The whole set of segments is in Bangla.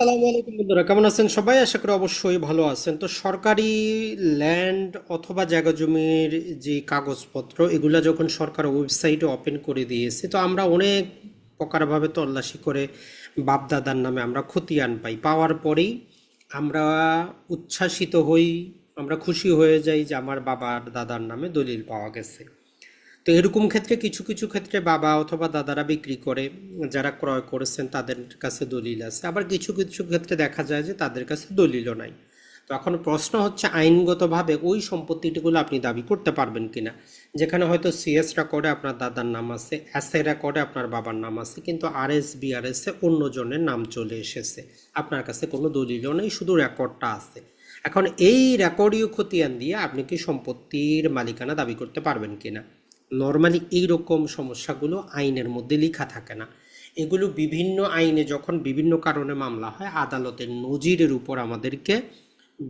আসসালামু আলাইকুম বন্ধুরা, কেমন আছেন সবাই? আশা করি অবশ্যই ভালো আছেন। তো সরকারি ল্যান্ড অথবা জায়গা জমির যে কাগজপত্র, এগুলা যখন সরকার ওয়েবসাইটে ওপেন করে দিয়েছে, তো আমরা অনেক প্রকারভাবে তল্লাশি করে বাপ দাদার নামে আমরা খতিয়ান পাই। পাওয়ার পরেই আমরা উচ্ছ্বাসিত হই, আমরা খুশি হয়ে যাই যে আমার বাবার দাদার নামে দলিল পাওয়া গেছে। তো এরকম ক্ষেত্রে কিছু কিছু ক্ষেত্রে বাবা অথবা দাদারা বিক্রি করে, যারা ক্রয় করেছেন তাদের কাছে দলিল আছে। আবার কিছু কিছু ক্ষেত্রে দেখা যায় যে তাদের কাছে দলিলও নাই। তো এখন প্রশ্ন হচ্ছে আইনগতভাবে ওই সম্পত্তিগুলো আপনি দাবি করতে পারবেন কিনা? যেখানে হয়তো সিএস রেকর্ডে আপনার দাদার নাম আছে এসআই রেকর্ডে আপনার বাবার নাম আছে, কিন্তু আর এস বিআরএস এ অন্যজনের নাম চলে এসেছে। আপনার কাছে কোনো দলিলও নেই, শুধু রেকর্ডটা আছে। এখন এই রেকর্ডীয় খতিয়ান দিয়ে আপনি কি সম্পত্তির মালিকানা দাবি করতে পারবেন কিনা? নর্মালি এইরকম সমস্যাগুলো আইনের মধ্যে লেখা থাকে না। এগুলো বিভিন্ন আইনে যখন বিভিন্ন কারণে মামলা হয়, আদালতের নজিরের উপর আমাদেরকে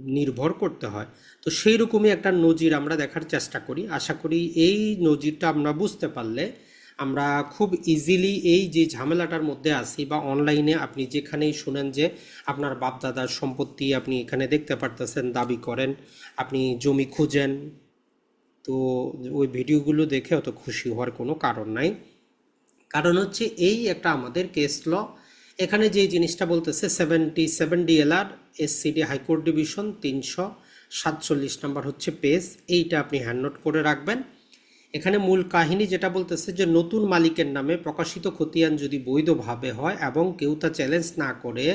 নির্ভর করতে হয়। তো সেই রকমই একটা নজির আমরা দেখার চেষ্টা করি। আশা করি এই নজিরটা আমরা বুঝতে পারলে আমরা খুব ইজিলি এই যে ঝামেলাটার মধ্যে আছি বা অনলাইনে আপনি যেখানেই শুনেন যে আপনার বাপদাদার সম্পত্তি আপনি এখানে দেখতে পারতেছেন, দাবি করেন, আপনি জমি খুঁজেন তো ওই ভিডিওগুলো দেখে অত খুশি হওয়ার কোনো কারণ নাই। কারণ হচ্ছে এই একটা আমাদের কেস ল এখানে যে জিনিসটা বলতেছে seventy seven DLR SCD high court division তিনশো সাতচল্লিশ নাম্বার হচ্ছে পেজ এইটা আপনি হ্যান্ড নোট করে রাখবেন। এখানে মূল কাহিনী যেটা বলতেছে যে নতুন মালিকের নামে প্রকাশিত খতিয়ান যদি বৈধভাবে হয় এবং কেউ তা চ্যালেঞ্জ না করে,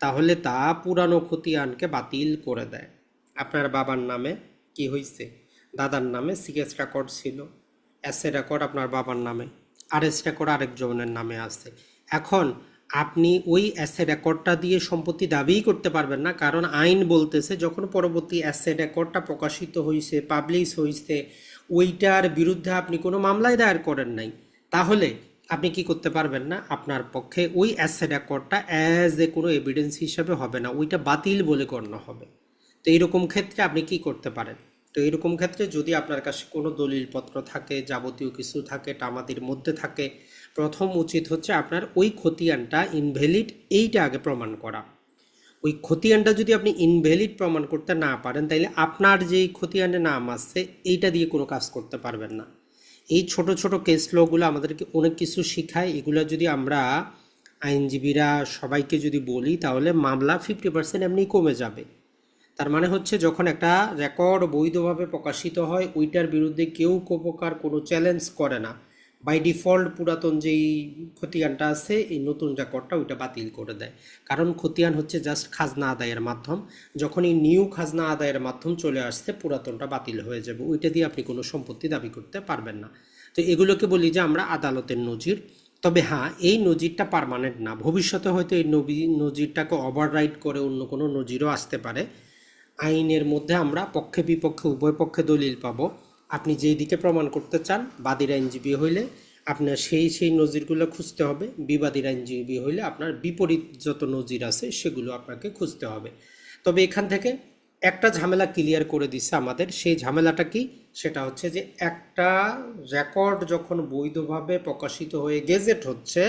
তাহলে তা পুরানো খতিয়ানকে বাতিল করে দেয়। আপনার বাবার নামে কি হয়েছে দাদার নামে সিএস রেকর্ড ছিল এস রেকর্ড আপনার বাবার নামে আর এস রেকর্ড আরেকজনের নামে আছে। এখন আপনি ওই অ্যাসে রেকর্ডটা দিয়ে সম্পত্তি দাবিই করতে পারবেন না, কারণ আইন বলতেছে যখন পরবর্তী অ্যাসে রেকর্ডটা প্রকাশিত হয়েছে পাবলিশ হয়েছে ওইটার বিরুদ্ধে আপনি কোনো মামলায় দায়ের করেন নাই। তাহলে আপনি কি করতে পারবেন না? আপনার পক্ষে ওই অ্যাসে রেকর্ডটা অ্যাজ এ কোনো এভিডেন্স হিসাবে হবে না, ওইটা বাতিল বলে গণ্য হবে। তো এইরকম ক্ষেত্রে আপনি কি করতে পারেন? তো এরকম ক্ষেত্রে যদি আপনার কাছে কোনো দলিলপত্র থাকে, যাবতীয় কিছু থাকে টামাদির মধ্যে থাকে, প্রথম উচিত হচ্ছে আপনার ওই খতিয়ানটা ইনভ্যালিড এইটা আগে প্রমাণ করা। ওই খতিয়ানটা যদি আপনি ইনভ্যালিড প্রমাণ করতে না পারেন, তাইলে আপনার যেই খতিয়ানের নাম আসছে, এইটা দিয়ে কোনো কাজ করতে পারবেন না। এই ছোট ছোট কেস লগুলো আমাদেরকে অনেক কিছু শেখায়। এগুলো যদি আমরা আইনজীবীরা সবাইকে যদি বলি, তাহলে মামলা ফিফটি পার্সেন্ট এমনি কমে যাবে। তার মানে হচ্ছে যখন একটা রেকর্ড বৈধভাবে প্রকাশিত হয়, ওইটার বিরুদ্ধে কেউ প্রকার কোনো চ্যালেঞ্জ করে না। বাই ডিফল্ট পুরাতন যেই খতিয়ানটা আছে, এই নতুন রেকর্ডটা ওইটা বাতিল করে দেয়। কারণ খতিয়ান হচ্ছে জাস্ট খাজনা আদায়ের মাধ্যম। যখন এই নিউ খাজনা আদায়ের মাধ্যম চলে আসছে, পুরাতনটা বাতিল হয়ে যাবে। ওইটা দিয়ে আপনি কোনো সম্পত্তি দাবি করতে পারবেন না। তো এগুলোকে বলি যে আমরা আদালতের নজির। তবে হ্যাঁ এই নজিরটা পারমানেন্ট না। ভবিষ্যতে হয়তো এই নজিরটাকে ওভাররাইড করে অন্য কোনো নজিরও আসতে পারে। আইনের মধ্যে আমরা পক্ষে বিপক্ষে, উভয় পক্ষে দলিল পাব। আপনি যেই দিকে প্রমাণ করতে চান, বাদীর আইনজীবী হইলে আপনার সেই সেই নজিরগুলো খুঁজতে হবে। বিবাদীর আইনজীবী হইলে আপনার বিপরীত যত নজির আছে, সেগুলো আপনাকে খুঁজতে হবে। তবে এখান থেকে একটা ঝামেলা ক্লিয়ার করে দিচ্ছে আমাদের। সেই ঝামেলাটা কি? সেটা হচ্ছে যে একটা রেকর্ড যখন বৈধভাবে প্রকাশিত হয়ে গেজেট হচ্ছে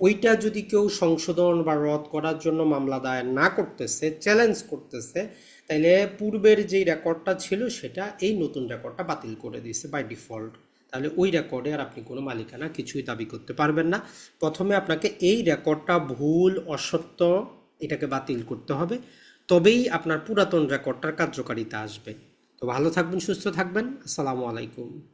ওইটা যদি কেউ সংশোধন বা রদ করার জন্য মামলা দায়ের না করতেছে চ্যালেঞ্জ করতেছে, তাইলে পূর্বের যেই রেকর্ডটা ছিল সেটা এই নতুন রেকর্ডটা বাতিল করে দিয়েছে বাই ডিফল্ট তাহলে ওই রেকর্ডে আর আপনি কোনো মালিকানা কিছুই দাবি করতে পারবেন না। প্রথমে আপনাকে এই রেকর্ডটা ভুল, অসত্য এটাকে বাতিল করতে হবে। তবেই আপনার পুরাতন রেকর্ডটার কার্যকারিতা আসবে। তো ভালো থাকবেন, সুস্থ থাকবেন। আসসালামু আলাইকুম।